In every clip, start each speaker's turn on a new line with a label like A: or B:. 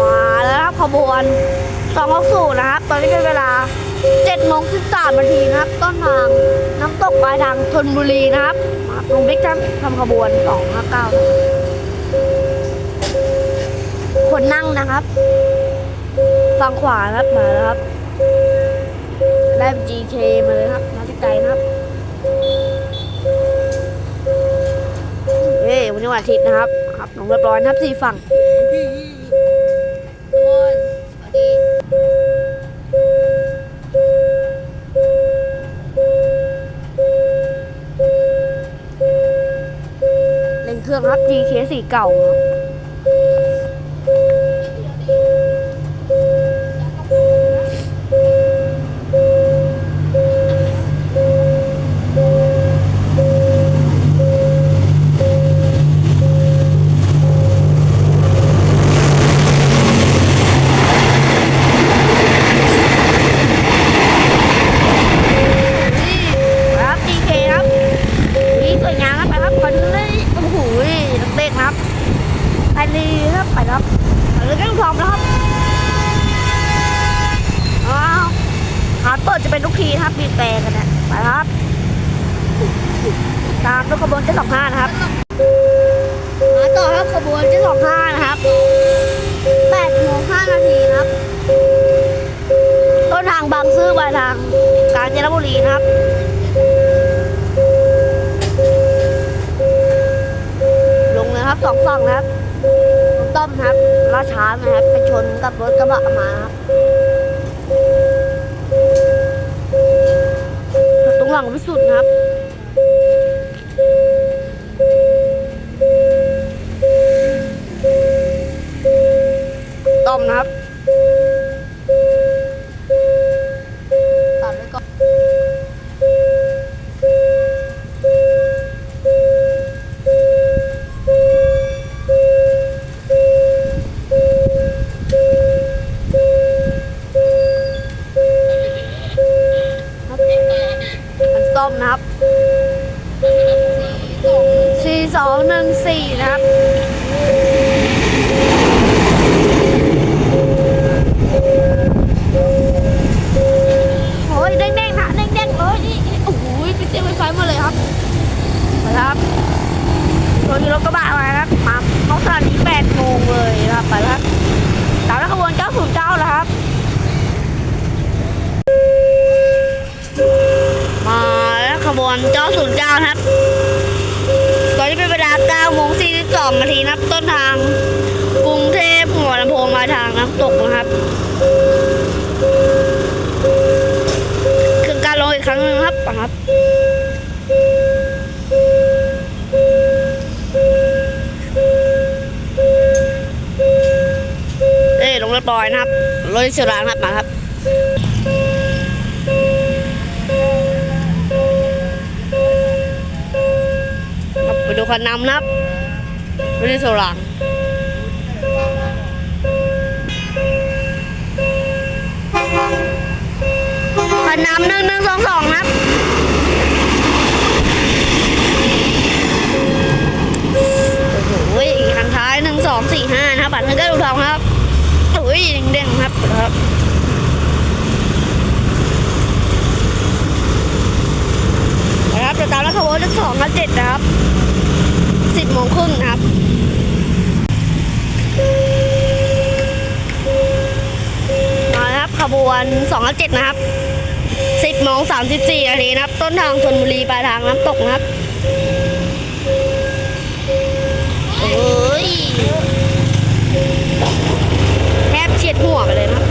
A: มาแล้วครับขบวน260นะครับ ตอนนี้เป็นเวลา7โมง13นาทีนะครับ ต้นทางน้ำตกปลายทางธนบุรีนะครับมาลุงบิ๊กทำทำขบวน259นะครับคนนั่งนะครับฝั่งขวานะครับมาแล้วครับได้ GK มาเลยครับน่าจะไกลนะครับเฮ้ยวันนี้วันอาทิตย์นะครับครับลงเรียบร้อยนะครับสี่ฝั่ง
B: ค
A: รับ GK สีเก่าครับ ครับลงเลยครับสองฝั่งนะครับต้อมนะครับล่าช้านะครับไปชนกับรถกระบะมาครับตรงหลังวิสุทธ์นะครับ อัน
B: ต้
A: มนะครับสี่สองหนึ่งสี่นะครับโอ้ยเด้งๆนะเด้งๆเลยนี่โอ้โหปิดเสียงไวไฟหมดเลยครับมาครับรถรถกระบะมาครับมาเขาสถานีแปดโมงเลยนะครับไปแล้วครับตามแล้วขบวน909แล้วครับ แล้วขบวน909นะครับ ตอนนี้เป็นเวลา9โมง42นาทีนับต้นทาง กรุงเทพหัวลำโพงมาทางน้ำตกนะครับคือการลงอีกครั้งหนึงครับครับเอ้ลงเรียบร้อยนะครับรถเสียรางครับมาครับ ดูคันนำนะครับไม่ได้โซลังคันนำหนึ่งหนึ่งสองสองครับโอ้โหคันท้ายหนึ่งสองสี่ห้านะครับบัตรเงินก็ดูทองครับโอ้ยเด้งๆครับครับครับ วนสองกับเจ็ดนะครับสิบโมงสามสิบสี่นาทีนะครับ ต้นทางชนบุรีปลายทางน้ำตกนะครับ เอ้ยแทบเฉียดหัวไปเลยนะครับ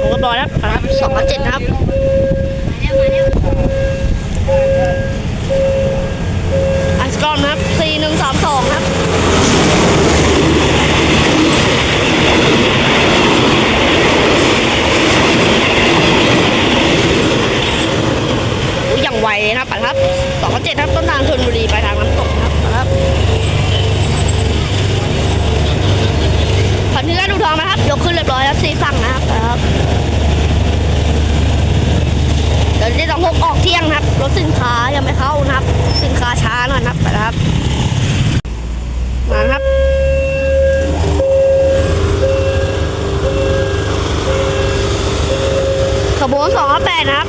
A: ผมก็บอกแล้วครับสองพันเจ็ดครับ
B: มาแล้วมาแล้ว
A: ไอสกอมนะครับสี่หนึ่งสามสองครับารดูทองนะครับ ยกขึ้นเรียบร้อยแล้วสีฝั่งนะครับครับเดี๋ยวจะต้องพกออกเที่ยงนะครับรถสินค้ายังไม่เข้านะครับ สินค้าช้าหน่อยนะครับไปนะครับมาครับขบวนสองแปดนะครับ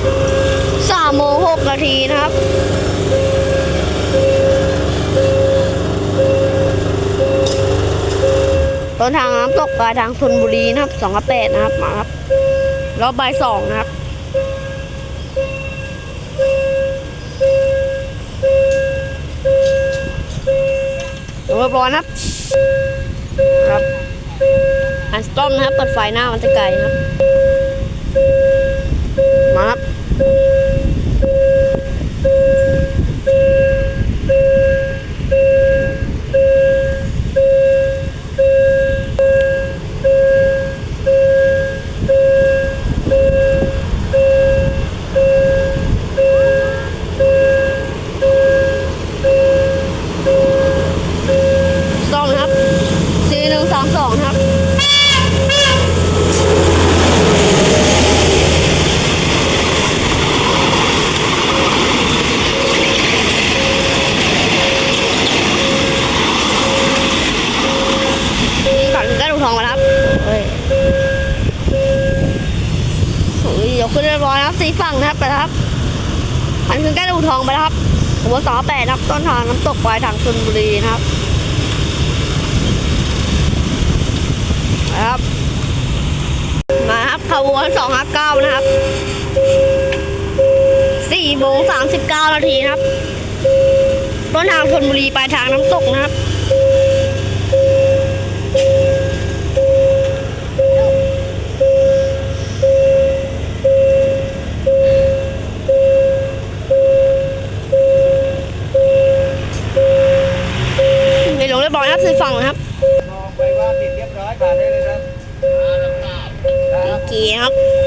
A: สามโมงหกนาทีนะครับ นทางน้ำตกปลายทางชนบุรีนะครับสองแปดนะครับมาครับรอบบ่ายสองนะครับเรียบร้อยนะครับครับอันสตอมนะครับเปิดไฟหน้ามันจะไกลนะครับ มาครับ สตอมนะครับสี่หนึ่งสามสองนะครับ ก่อนถึงกระดูกทองมาแล้วครับเฮ้ยโอ้ยยกขึ้นเรียบร้อยนะครับสีฝั่งนะครับไปครับอันคือกระดูทองไปแล้วครับหัวสอแปดนะครับต้นทางน้ำตกปลายทางชลบุรีนะครับครับ มาครับขบวนสองห้าเก้านะครับสี่โมงสามสิบเก้านาทีนะครับ ต้นทางชลบุรีปลายทางน้ำตกนะครับ หลวงเรียบร้อยนะครับสี่ฝั่งนะครับ
C: มองไปว่าติดเรียบร้อยผ่านได้เลยครับครับ
A: เกียร์ครับ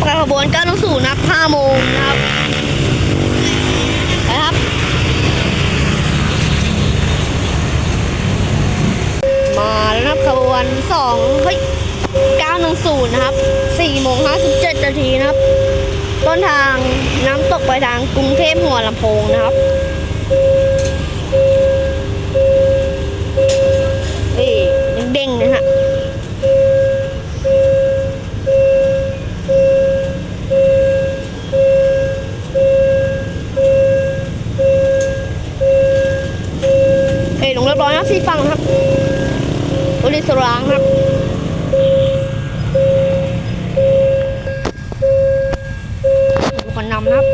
A: ต่อไปนะครับประขบวน910นะครับ5โมงนะครับไปครับ มาแล้วนะครับขบวนสองเฮ้ย910นะครับ4โมง57นาทีนะครับ ต้นทางน้ำตกไปทางกรุงเทพหัวลำโพงนะครับ ดูคนนำนะครับ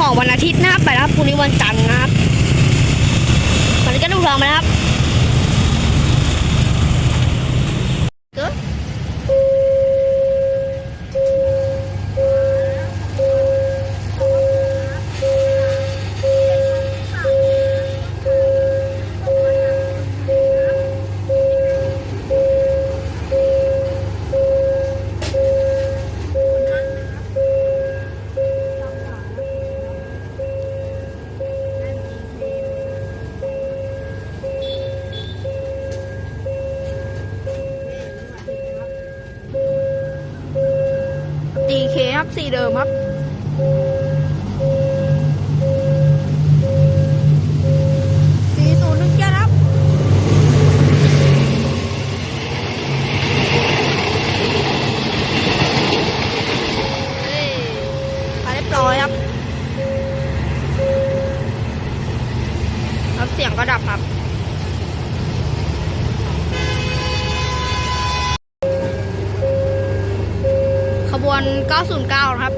A: ของวันอาทิตย์นะครับ ไปรับพรุ่งนี้วันจันทร์นะครับคันท้ายดูทองมานะครับ วน 909 นะครับ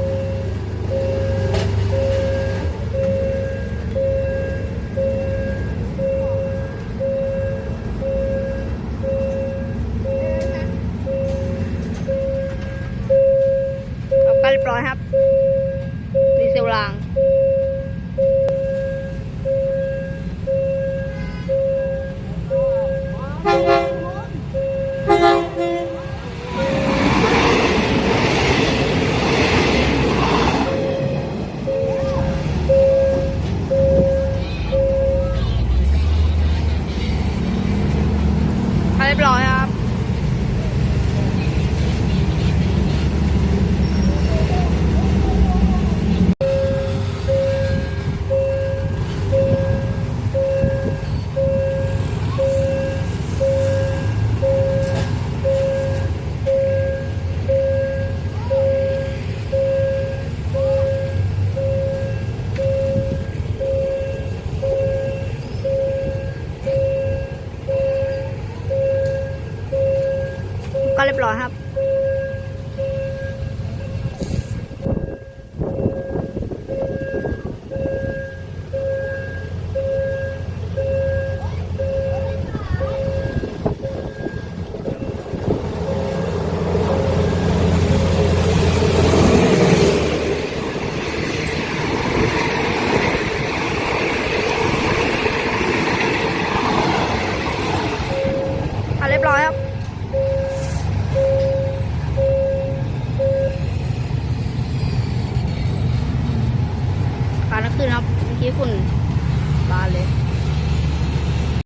A: เรียบร้อยครับ